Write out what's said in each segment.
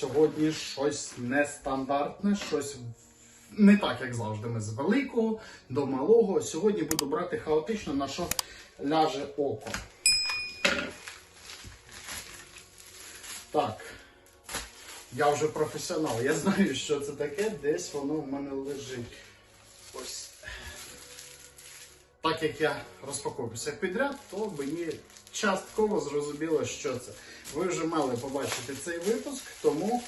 сьогодні щось нестандартне, щось не так, як завжди. Ми з великого до малого. Сьогодні буду брати хаотично, на що ляже око. Так. Я вже професіонал. Я знаю, що це таке, десь воно в мене лежить. Ось. Так як я розпаковую все підряд, то мені частково зрозуміло, що це. Ви вже мали побачити цей випуск, тому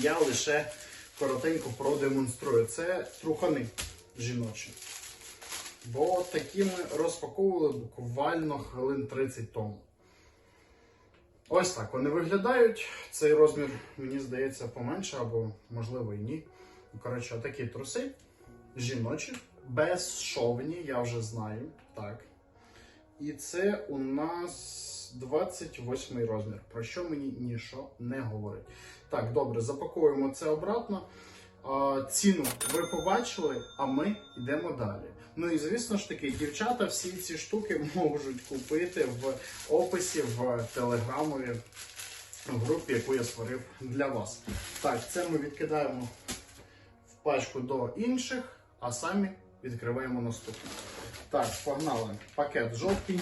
я лише коротенько продемонструю. Це трухани жіночі. Бо такі ми розпаковували буквально хвилин 30 тому. Ось так вони виглядають. Цей розмір, мені здається, поменше, або можливо і ні. Коротше, такі труси жіночі, безшовні, я вже знаю. Так. І це у нас 28 розмір, про що мені нічого не говорить. Так, добре, запакуємо це обратно. Ціну ви побачили, а ми йдемо далі. Ну і звісно ж таки, дівчата всі ці штуки можуть купити в описі в телеграмові групі, яку я створив для вас. Так, це ми відкидаємо в пачку до інших, а самі відкриваємо наступне. Так, погнали. Пакет жовтий.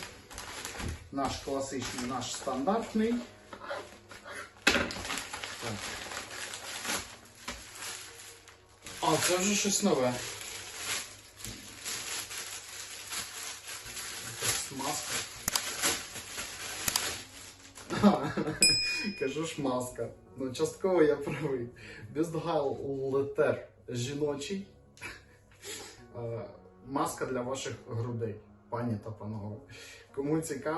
Наш класичний, наш стандартний. Так. А, це вже щось нове. Маска. Кажу ж маска. Ну, частково я правий. Бюстгальтер жіночий. Е, Маска для ваших грудей, пані та панове. Кому цікаво,